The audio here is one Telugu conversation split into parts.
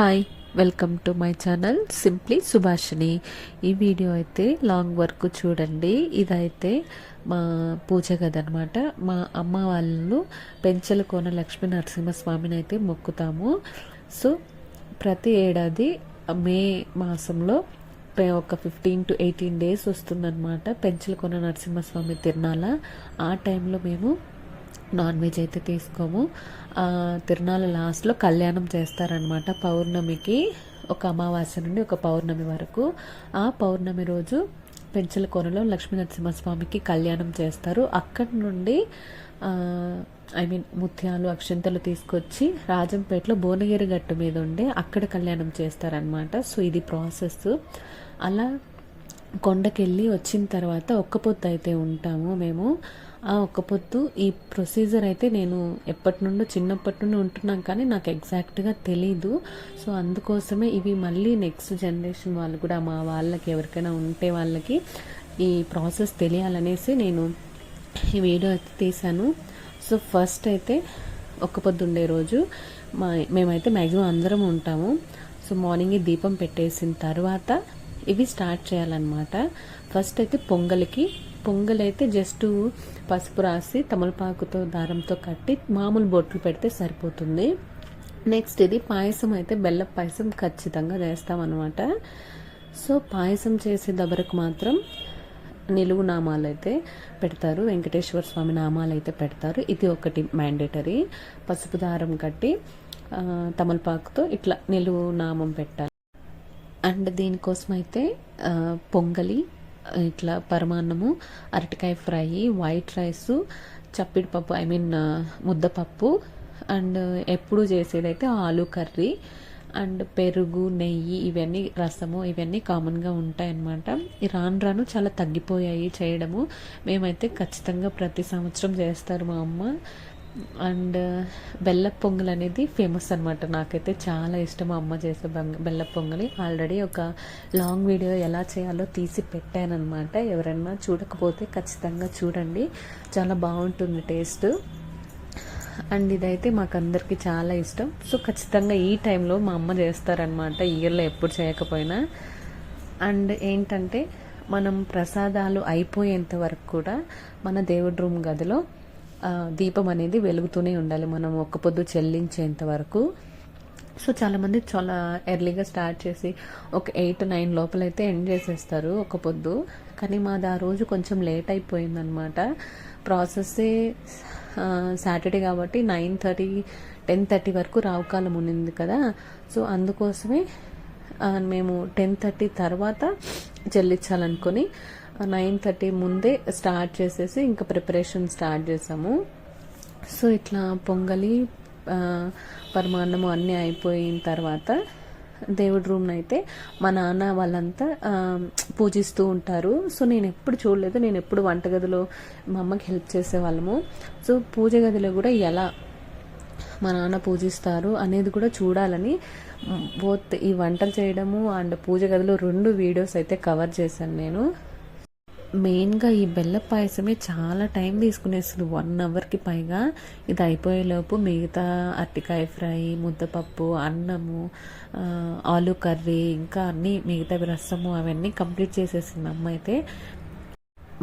Hi welcome to my channel simply Subhashini ఈ వీడియో అయితే లాంగ్ వర్క్ చూడండి. ఇదైతే మా పూజ కదనమాట మా అమ్మ వాళ్ళు పెంచల కోన లక్ష్మీ నరసింహస్వామిని అయితే మొక్కుతాము. సో ప్రతి ఏడాది మే మాసంలో ఒక ఫిఫ్టీన్ టు ఎయిటీన్ డేస్ వస్తుందన్నమాట పెంచల కొన నరసింహస్వామి తిరణాల ఆ టైంలో మేము నాన్ వెజ్ అయితే తీసుకోము. తిరునాళ్ళ లాస్ట్లో కళ్యాణం చేస్తారనమాట పౌర్ణమికి. ఒక అమావాస్య నుండి ఒక పౌర్ణమి వరకు. ఆ పౌర్ణమి రోజు పెంచల కొనలో లక్ష్మీ నరసింహస్వామికి కళ్యాణం చేస్తారు. అక్కడి నుండి ఐ మీన్ ముత్యాలు అక్షంతలు తీసుకొచ్చి రాజంపేటలో భువనగిరి గట్టు మీద ఉండే అక్కడ కళ్యాణం చేస్తారనమాట సో ఇది ప్రాసెస్. అలా కొండకెళ్ళి వచ్చిన తర్వాత ఒక్క పొద్దు అయితే ఉంటాము మేము. ఆ ఒక్క పొద్దు ఈ ప్రొసీజర్ అయితే నేను ఎప్పటి నుండో చిన్నప్పటి నుండి ఉంటున్నాం కానీ నాకు ఎగ్జాక్ట్గా తెలీదు. సో అందుకోసమే ఇవి మళ్ళీ నెక్స్ట్ జనరేషన్ వాళ్ళు కూడా మా వాళ్ళకి ఎవరికైనా ఉంటే వాళ్ళకి ఈ ప్రాసెస్ తెలియాలనేసి నేను ఈ వీడియో అయితే తీశాను. సో ఫస్ట్ అయితే ఒక్క పొద్దు ఉండే రోజు మా మేమైతే మ్యాక్సిమం అందరం ఉంటాము. సో మార్నింగ్ దీపం పెట్టేసిన తర్వాత ఇవి స్టార్ట్ చేయాలన్నమాట. ఫస్ట్ అయితే పొంగల్కి పొంగలైతే అయితే జస్ట్ పసుపు రాసి తమలపాకుతో దారంతో కట్టి మామూలు బొట్లు పెడితే సరిపోతుంది. నెక్స్ట్ ఇది పాయసం అయితే బెల్లం పాయసం ఖచ్చితంగా చేస్తామన్నమాట. సో పాయసం చేసే దబరకు మాత్రం నిలువు నామాలు అయితే పెడతారు. వెంకటేశ్వర స్వామి నామాలు అయితే పెడతారు. ఇది ఒకటి మ్యాండేటరీ. పసుపు దారం కట్టి తమలపాకుతో ఇట్లా నిలువు నామం పెట్టాలి. అండ్ దీనికోసం అయితే పొంగలి ఇట్లా పరమాన్నము అరటికాయ ఫ్రై వైట్ రైస్ చప్పిడి పప్పు ఐ మీన్ ముద్దపప్పు అండ్ ఎప్పుడు చేసేదైతే ఆలు కర్రీ అండ్ పెరుగు నెయ్యి ఇవన్నీ రసము ఇవన్నీ కామన్గా ఉంటాయన్నమాట. ఈ రాను రాను చాలా తగ్గిపోయాయి చేయడము. మేమైతే ఖచ్చితంగా ప్రతి సంవత్సరం చేస్తారు మా అమ్మ. అండ్ బెల్లపు పొంగల్ అనేది ఫేమస్ అనమాట నాకైతే చాలా ఇష్టం మా అమ్మ చేసే బంగ బెల్ల పొంగలి. ఆల్రెడీ ఒక లాంగ్ వీడియో ఎలా చేయాలో తీసి పెట్టానమాట ఎవరైనా చూడకపోతే ఖచ్చితంగా చూడండి. చాలా బాగుంటుంది టేస్ట్. అండ్ ఇదైతే మాకు అందరికీ చాలా ఇష్టం. సో ఖచ్చితంగా ఈ టైంలో మా అమ్మ చేస్తారనమాట ఇయర్లో ఎప్పుడు చేయకపోయినా. అండ్ ఏంటంటే మనం ప్రసాదాలు అయిపోయేంత వరకు కూడా మన దేవుడి రూమ్ గదిలో దీపం అనేది వెలుగుతూనే ఉండాలి. మనం ఒక్క పొద్దు చెల్లించేంత వరకు. సో చాలామంది చాలా ఎర్లీగా స్టార్ట్ చేసి ఒక ఎయిట్ నైన్ లోపలైతే ఎండ్ చేసేస్తారు ఒక పొద్దు. కానీ మాది ఆ రోజు కొంచెం లేట్ అయిపోయిందనమాట ప్రాసెస్సే సాటర్డే కాబట్టి నైన్ థర్టీ టెన్ థర్టీ వరకు రావుకాలం ఉన్నింది కదా. సో అందుకోసమే మేము టెన్ థర్టీ తర్వాత చెల్లించాలనుకొని నైన్ థర్టీ ముందే స్టార్ట్ చేసేసి ఇంకా ప్రిపరేషన్ స్టార్ట్ చేసాము. సో ఇట్లా పొంగలి పరమాన్నము అన్నీ అయిపోయిన తర్వాత దేవుడి రూమ్ని అయితే మా నాన్న వాళ్ళంతా పూజిస్తూ ఉంటారు. సో నేను ఎప్పుడు చూడలేదు. నేను ఎప్పుడు వంటగదిలో మా అమ్మకి హెల్ప్ చేసేవాళ్ళము. సో పూజ గదిలో కూడా ఎలా మా నాన్న పూజిస్తారు అనేది కూడా చూడాలని బోత్ ఈ వంటలు చేయడము అండ్ పూజ గదిలో రెండు వీడియోస్ అయితే కవర్ చేశాను నేను. మెయిన్గా ఈ బెల్ల పాయసమే చాలా టైం తీసుకునేస్తుంది. వన్ అవర్కి పైగా ఇది అయిపోయేలోపు మిగతా అరటికాయ ఫ్రై ముద్దపప్పు అన్నము ఆలు కర్రీ ఇంకా అన్నీ మిగతా రసము అవన్నీ కంప్లీట్ చేసేసింది అమ్మ అయితే.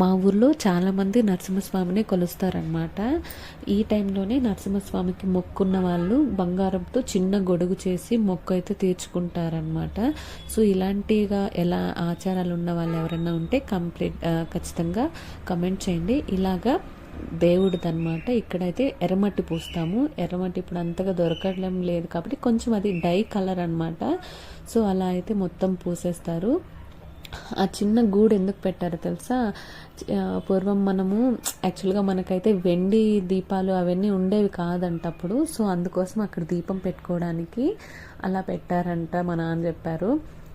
మా ఊర్లో చాలామంది నరసింహస్వామిని కొలుస్తారనమాట ఈ టైంలోనే నరసింహస్వామికి మొక్కున్న వాళ్ళు బంగారంతో చిన్న గొడుగు చేసి మొక్కు అయితే తీర్చుకుంటారనమాట సో ఇలాంటిగా ఎలా ఆచారాలు ఉన్న వాళ్ళు ఎవరైనా ఉంటే కంప్లీట్ ఖచ్చితంగా కమెంట్ చేయండి. ఇలాగా దేవుడిదనమాట ఇక్కడైతే ఎర్రమట్టి పూస్తాము. ఎర్రమట్టి ఇప్పుడు అంతగా దొరకడం లేదు కాబట్టి కొంచెం అది డై కలర్ అనమాట సో అలా అయితే మొత్తం పూసేస్తారు. ఆ చిన్న గూడు ఎందుకు పెట్టారో తెలుసా? పూర్వం మనము యాక్చువల్గా మనకైతే వెండి దీపాలు అవన్నీ ఉండేవి కాదంట అప్పుడు సో అందుకోసం అక్కడ దీపం పెట్టుకోవడానికి అలా పెట్టారంట మా నాన్న చెప్పారు.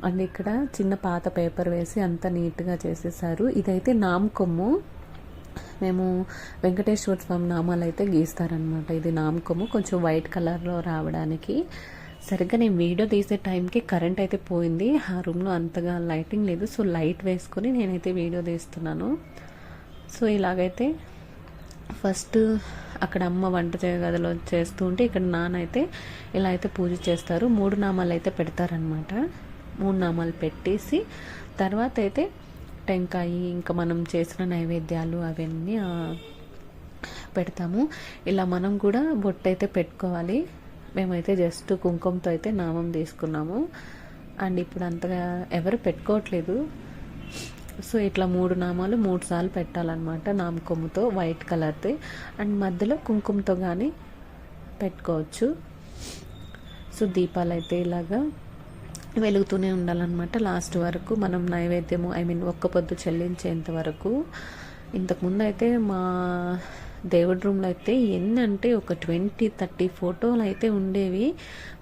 అండ్ ఇక్కడ చిన్న పాత పేపర్ వేసి అంత నీట్గా చేసేసారు ఇదైతే నామకొమ్ము మేము వెంకటేశ్వర స్వామి నామాలు అయితే గీస్తారనమాట ఇది నామకొమ్ము కొంచెం వైట్ కలర్లో రావడానికి. సరిగ్గా నేను వీడియో తీసే టైంకి కరెంట్ అయితే పోయింది. ఆ రూమ్లో అంతగా లైటింగ్ లేదు. సో లైట్ వేసుకొని నేనైతే వీడియో తీస్తున్నాను. సో ఇలాగైతే ఫస్ట్ అక్కడ అమ్మ వంట చే గదిలో చేస్తూ ఉంటే ఇక్కడ నాన్న అయితే ఇలా అయితే పూజ చేస్తారు. మూడు నామాలు అయితే పెడతారనమాట మూడు నామాలు పెట్టేసి తర్వాత అయితే టెంకాయ ఇంకా మనం చేసిన నైవేద్యాలు అవన్నీ పెడతాము. ఇలా మనం కూడా బొట్టు అయితే పెట్టుకోవాలి. మేమైతే జస్ట్ కుంకుమతో అయితే నామం తీసుకున్నాము. అండ్ ఇప్పుడు అంతగా ఎవరు పెట్టుకోవట్లేదు. సో ఇట్లా మూడు నామాలు మూడు సార్లు పెట్టాలన్నమాట నామకొమ్ముతో వైట్ కలర్ది. అండ్ మధ్యలో కుంకుమతో కానీ పెట్టుకోవచ్చు. సో దీపాలు అయితే ఇలాగా వెలుగుతూనే ఉండాలన్నమాట లాస్ట్ వరకు. మనం నైవేద్యము ఐ మీన్ ఒక్క పొద్దు చెల్లించేంత వరకు. ఇంతకుముందు అయితే మా దేవుడి రూమ్లో అయితే ఎన్ని అంటే ఒక ట్వంటీ థర్టీ ఫోటోలు అయితే ఉండేవి.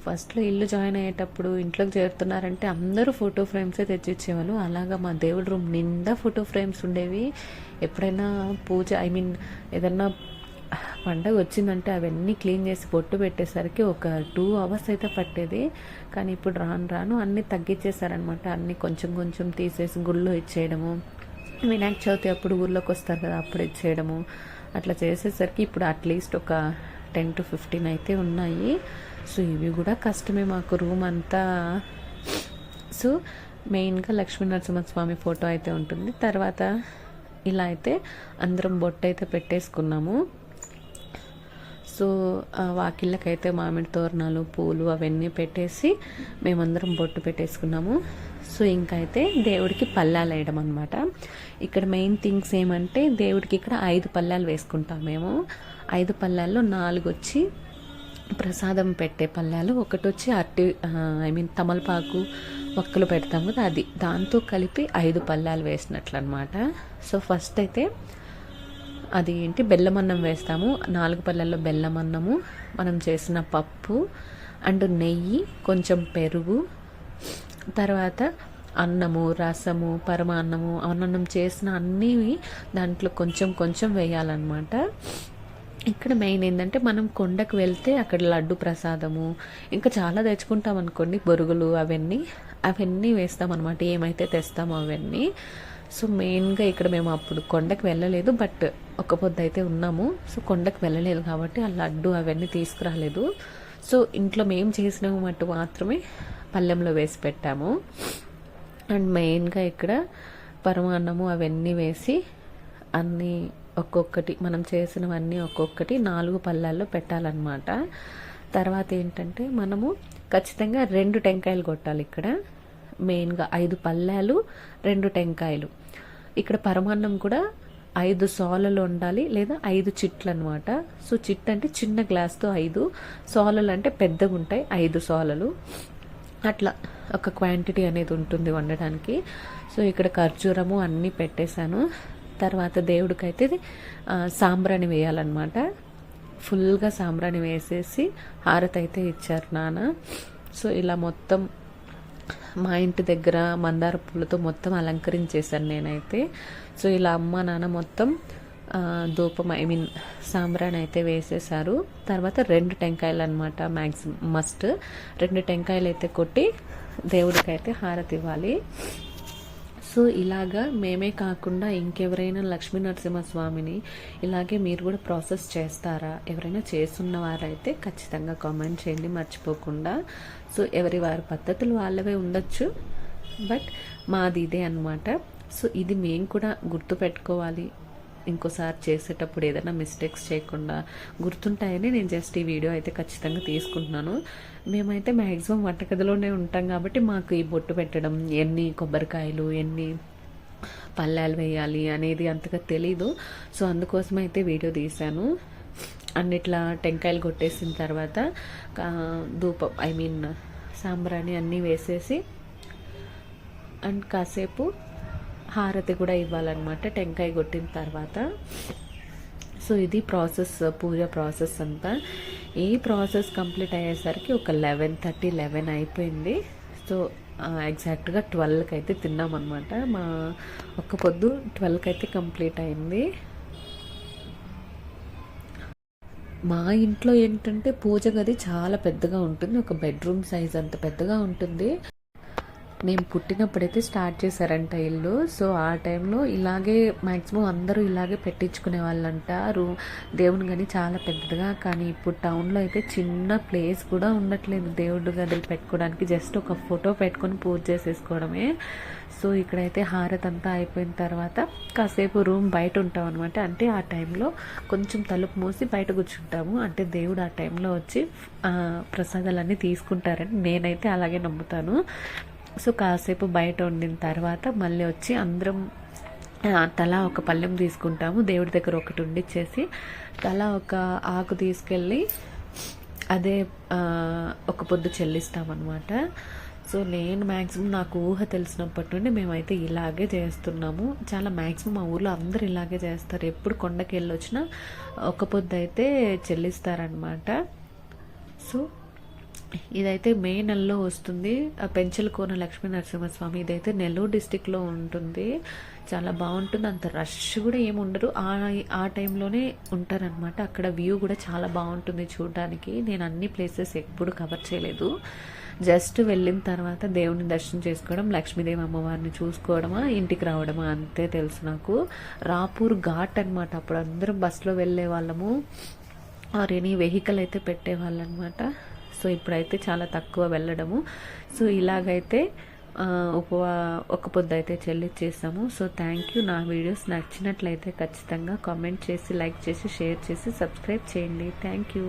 ఫస్ట్లో ఇల్లు జాయిన్ అయ్యేటప్పుడు ఇంట్లోకి చేరుతున్నారంటే అందరూ ఫోటో ఫ్రేమ్సే తెచ్చిచ్చేవాళ్ళు. అలాగా మా దేవుడి రూమ్ నిండా ఫోటో ఫ్రేమ్స్ ఉండేవి. ఎప్పుడైనా పూజ ఐ మీన్ ఏదన్నా పండగ వచ్చిందంటే అవన్నీ క్లీన్ చేసి పొట్టు పెట్టేసరికి ఒక టూ అవర్స్ అయితే పట్టేది. కానీ ఇప్పుడు రాను రాను అన్నీ తగ్గించేశారనమాట అన్నీ కొంచెం కొంచెం తీసేసి గుళ్ళో ఇచ్చేయడము. వినాయక చవితి అప్పుడు ఊళ్ళోకి వస్తారు కదా అప్పుడు ఇచ్చేయడము. అట్లా చేసేసరికి ఇప్పుడు అట్లీస్ట్ ఒక టెన్ టు ఫిఫ్టీన్ అయితే ఉన్నాయి. సో ఇవి కూడా కష్టమే మాకు రూమ్ అంతా. సో మెయిన్గా లక్ష్మీ నరసింహస్వామి ఫోటో అయితే ఉంటుంది. తర్వాత ఇలా అయితే అందరం బొట్టు అయితే పెట్టేసుకున్నాము. సో వాకిళ్ళకైతే మామిడి తోరణాలు పూలు అవన్నీ పెట్టేసి మేమందరం బొట్టు పెట్టేసుకున్నాము. సో ఇంకైతే అయితే దేవుడికి పల్లాలు వేయడం అనమాట ఇక్కడ మెయిన్ థింగ్స్ ఏమంటే దేవుడికి ఇక్కడ ఐదు పల్లాలు వేసుకుంటాం మేము. ఐదు పల్లాల్లో నాలుగు వచ్చి ప్రసాదం పెట్టే పల్లాలు ఒకటి వచ్చి అరటి ఐ మీన్ తమలపాకు ఒక్కలు పెడతాం కదా అది. దాంతో కలిపి ఐదు పల్లాలు వేసినట్లు అనమాట సో ఫస్ట్ అయితే అది ఏంటి? బెల్లమన్నం వేస్తాము. నాలుగు పళ్ళల్లో బెల్లం అన్నము మనం చేసిన పప్పు అండ్ నెయ్యి కొంచెం పెరుగు తర్వాత అన్నము రసము పరమాన్నము అన్నం చేసిన అన్నీ దాంట్లో కొంచెం కొంచెం వేయాలన్నమాట. ఇక్కడ మెయిన్ ఏంటంటే మనం కొండకు వెళ్తే అక్కడ లడ్డు ప్రసాదము ఇంకా చాలా తెచ్చుకుంటాం అనుకోండి బొరుగులు అవన్నీ. అవన్నీ వేస్తాం అనమాట ఏమైతే తెస్తామో అవన్నీ. సో మెయిన్గా ఇక్కడ మేము అప్పుడు కొండకు వెళ్ళలేదు బట్ ఒక పొద్దు అయితే ఉన్నాము. సో కొండకు వెళ్ళలేదు కాబట్టి ఆ లడ్డు అవన్నీ తీసుకురాలేదు. సో ఇంట్లో మేము చేసినవి మట్టు మాత్రమే పళ్ళెంలో వేసి పెట్టాము. అండ్ మెయిన్గా ఇక్కడ పరమాన్నము అవన్నీ వేసి అన్నీ ఒక్కొక్కటి మనం చేసినవన్నీ ఒక్కొక్కటి నాలుగు పళ్ళాల్లో పెట్టాలన్నమాట. తర్వాత ఏంటంటే మనము ఖచ్చితంగా రెండు టెంకాయలు కొట్టాలి ఇక్కడ. మెయిన్గా ఐదు పళ్ళాలు రెండు టెంకాయలు. ఇక్కడ పరమాన్నం కూడా ఐదు సోలలు ఉండాలి లేదా ఐదు చిట్లు అనమాట సో చిట్ అంటే చిన్న గ్లాస్తో ఐదు సోలలు అంటే పెద్దగా ఉంటాయి ఐదు సోలలు. అట్లా ఒక క్వాంటిటీ అనేది ఉంటుంది వండడానికి. సో ఇక్కడ ఖర్జూరము అన్నీ పెట్టేశాను. తర్వాత దేవుడికైతే సాంబ్రాణి వేయాలన్నమాట. ఫుల్గా సాంబ్రాణి వేసేసి హారతి అయితే ఇచ్చారు నాన్న. సో ఇలా మొత్తం మా ఇంటి దగ్గర మందార పూలతో మొత్తం అలంకరించేశాను నేనైతే. సో ఇలా అమ్మ నాన్న మొత్తం ధూపం ఐ మీన్ సాంబ్రాన్ అయితే వేసేసారు. తర్వాత రెండు టెంకాయలు అనమాట మ్యాక్సిమం మస్ట్ రెండు టెంకాయలు అయితే కొట్టి దేవుడికైతే హారతి ఇవ్వాలి. సో ఇలాగా మేమే కాకుండా ఇంకెవరైనా లక్ష్మీ నరసింహస్వామిని ఇలాగే మీరు కూడా ప్రాసెస్ చేస్తారా? ఎవరైనా చేస్తున్న వారైతే ఖచ్చితంగా కామెంట్ చేయండి మర్చిపోకుండా. సో ఎవరి వారి పద్ధతులు వాళ్ళవే ఉండొచ్చు. బట్ మాది ఇదే అనమాట సో ఇది మేము కూడా గుర్తు పెట్టుకోవాలి ఇంకోసారి చేసేటప్పుడు ఏదైనా మిస్టేక్స్ చేయకుండా గుర్తుంటాయని నేను జస్ట్ ఈ వీడియో అయితే ఖచ్చితంగా తీసుకుంటున్నాను. మేమైతే మ్యాక్సిమం వంటగదిలోనే ఉంటాం కాబట్టి మాకు ఈ బొట్టు పెట్టడం ఎన్ని కొబ్బరికాయలు ఎన్ని పల్లాలు వేయాలి అనేది అంతగా తెలీదు. సో అందుకోసం అయితే వీడియో తీశాను. అండ్ ఇట్లా టెంకాయలు కొట్టేసిన తర్వాత ధూపం ఐ మీన్ సాంబ్రాణి అన్నీ వేసేసి అండ్ కాసేపు హారతి కూడా ఇవ్వాలన్నమాట టెంకాయ కొట్టిన తర్వాత. సో ఇది ప్రాసెస్ పూజ ప్రాసెస్ అంతా. ఈ ప్రాసెస్ కంప్లీట్ అయ్యేసరికి ఒక లెవెన్ థర్టీ లెవెన్ అయిపోయింది. సో ఎగ్జాక్ట్గా ట్వెల్వ్కి అయితే తిన్నామన్నమాట. మా ఒక్క పొద్దు ట్వెల్వ్కి అయితే కంప్లీట్ అయింది. మా ఇంట్లో ఏంటంటే పూజ గది చాలా పెద్దగా ఉంటుంది. ఒక బెడ్రూమ్ సైజ్ అంత పెద్దగా ఉంటుంది. మేము పుట్టినప్పుడైతే స్టార్ట్ చేశారంట ఇల్లు. సో ఆ టైంలో ఇలాగే మ్యాక్సిమం అందరూ ఇలాగే పెట్టించుకునే వాళ్ళంట. రూ దేవుని కానీ చాలా పెద్దదిగా కానీ ఇప్పుడు టౌన్లో అయితే చిన్న ప్లేస్ కూడా ఉండట్లేదు. దేవుడు గదులు పెట్టుకోవడానికి జస్ట్ ఒక ఫోటో పెట్టుకొని పూజ చేసేసుకోవడమే. సో ఇక్కడైతే హారతి అంతా అయిపోయిన తర్వాత కాసేపు రూమ్ బయట ఉంటాం అనమాట అంటే ఆ టైంలో కొంచెం తలుపు మూసి బయట కూర్చుంటాము. అంటే దేవుడు ఆ టైంలో వచ్చి ప్రసాదాలన్నీ తీసుకుంటారని నేనైతే అలాగే నమ్ముతాను. సో కాసేపు బయట ఉండిన తర్వాత మళ్ళీ వచ్చి అందరం తలా ఒక పళ్ళెం తీసుకుంటాము. దేవుడి దగ్గర ఒకటి ఉండిచ్చేసి తలా ఒక ఆకు తీసుకెళ్ళి అదే ఒక పొద్దు చెల్లిస్తామన్నమాట. సో నేను మ్యాక్సిమం నాకు ఊహ తెలిసినప్పటి నుండి మేమైతే ఇలాగే చేస్తున్నాము. చాలా మ్యాక్సిమం మా ఊర్లో అందరు ఇలాగే చేస్తారు. ఎప్పుడు కొండకి వెళ్ళొచ్చినా ఒక పొద్దు అయితే చెల్లిస్తారనమాట సో ఇదైతే మే నెలలో వస్తుంది. పెంచలకోన పెంచల కోన లక్ష్మీ నరసింహస్వామి ఇదైతే నెల్లూరు డిస్టిక్లో ఉంటుంది. చాలా బాగుంటుంది. అంత రష్ కూడా ఏమి ఉండరు ఆ ఆ టైంలోనే ఉంటారనమాట అక్కడ వ్యూ కూడా చాలా బాగుంటుంది చూడడానికి. నేను అన్ని ప్లేసెస్ ఎప్పుడు కవర్ చేయలేదు. జస్ట్ వెళ్ళిన తర్వాత దేవుని దర్శనం చేసుకోవడం లక్ష్మీదేవి అమ్మవారిని చూసుకోవడమా ఇంటికి రావడమా అంతే తెలుసు నాకు. రాపూర్ ఘాట్ అనమాట అప్పుడు అందరం బస్సులో వెళ్ళే వాళ్ళము. ఆర్ ఎనీ వెహికల్ అయితే పెట్టేవాళ్ళు అనమాట సో ఇప్పుడైతే చాలా తక్కువ వెళ్ళడము. సో ఇలాగైతే ఉపవా ఒక పొద్దు అయితే చెల్లిచ్చేసాము సో థ్యాంక్ యూ. నా వీడియోస్ నచ్చినట్లయితే ఖచ్చితంగా కామెంట్ చేసి లైక్ చేసి షేర్ చేసి సబ్స్క్రైబ్ చేయండి. Thank you.